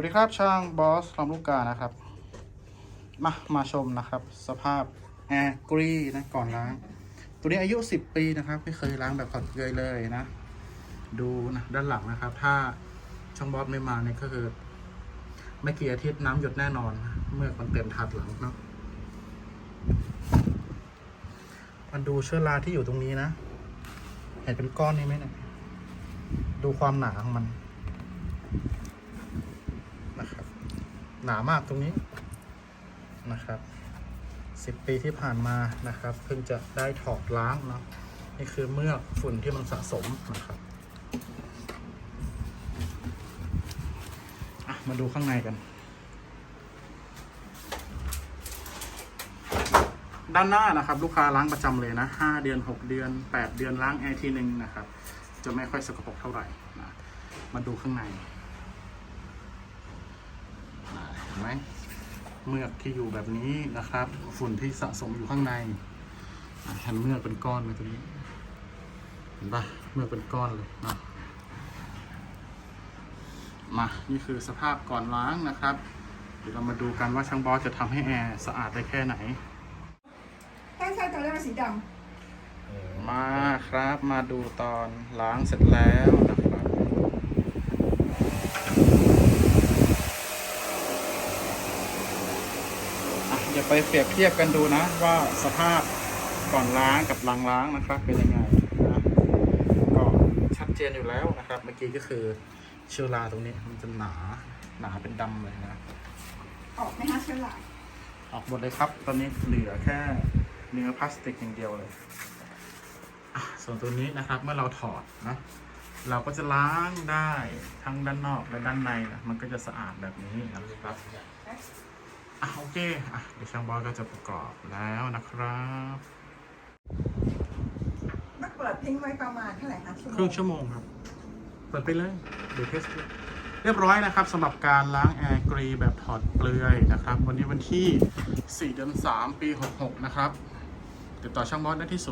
วัสดีครับช่างบอสลำลูกกานะครับ มามาชมนะครับ สภาพแอร์กรีนะก่อนล้าง ตัวนี้อายุ 10 ปีนะครับ ไม่เคยล้างแบบผ่อนเกยเลยนะ ดูนะด้านหลังนะครับ ถ้าช่างบอสไม่มาเนี่ยก็คือ ไม่กี่อาทิตย์น้ำหยดแน่นอน เมื่อมันเต็มถาดหลังเนาะมันดูเชื้อราที่อยู่ตรงนี้นะ เห็นเป็นก้อนนี้ไหมเนี่ยดูความหนาของมัน หนามากตรงนี้นะครับสิบปีที่ผ่านมานะครับ เพิ่งจะได้ถอดล้างเนาะนี่คือเมือกฝุ่นที่มันสะสมนะครับมาดูข้างในกัน ด้านหน้านะครับ ลูกค้าล้างประจำเลยนะห้าเดือนหกเดือนแปดเดือนล้างแอร์ทีหนึ่งนะครับ จะไม่ค่อยสกปรกเท่าไหร่นะมาดูข้างใน อ่าเห็นไห มเมือกที่อยู่แบบนี้นะครับ ฝุ่นที่สะสมอยู่ข้างในอ่าเห็นเมือกเป็นก้อนเลยตรงนี้เห็นปะเมือกเป็นก้อนเลยนะมา นี่คือสภาพก่อนล้างนะครับ เดี๋ยวเรามาดูกันว่าช่างบอสจะทำให้แอร์สะอาดได้แค่ไหนใช่ใช่ตอนแรกมันสีดมาครับมาดูตอนล้างเสร็จแล้วนะครับ อะอย่าไปเปรียบเทียบกันดูนะ ว่าสภาพก่อนล้างกับหลังล้างนะครับ เป็นยังไงนะก็ชัดเจนอยู่แล้วนะครับ เมื่อกี้ก็คือเชื้อราตรงนี้มันจะหนาหนาเป็นดำเลยนะำออกไหมฮะเชื้อราออกหมดเลยครับ ตอนนี้เหลือแค่เนื้อพลาสติกอย่างเดียวเลยอะส่วนตัวนี้นะครับเมื่อเราถอดนะ เราก็จะล้างได้ทั้งด้านนอกและด้านในนะมันก็จะสะอาดแบบนี้นะครับ อะโอเคอะเดี๋ยวช่างบอยก็จะประกอบแล้วนะครับต้องเปิดทิ้งไว้ประมาณเท่าไหร่คะชั่วโมครึ่งงชั่วโมงครับ เปิดไปเลยเดี๋ยวเทสดูเรียบร้อยนะครับสำหรับการล้างแอร์กรีแบบถอดเปลือยนะครับ วันนี้วันที่ 4 เดือน 3 ปี 66 นะครับติดต่อช่างบอสได้ที่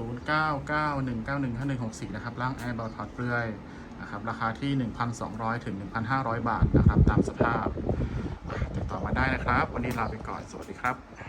0991915164 นะครับล้างแอร์แบบถอดเปลือยนะครับราคาที่ 1,200 ถึง 1,500 บาทนะครับตามสภาพติดต่อมาได้ นะครับ วันนี้ลาไปก่อน สวัสดีครับ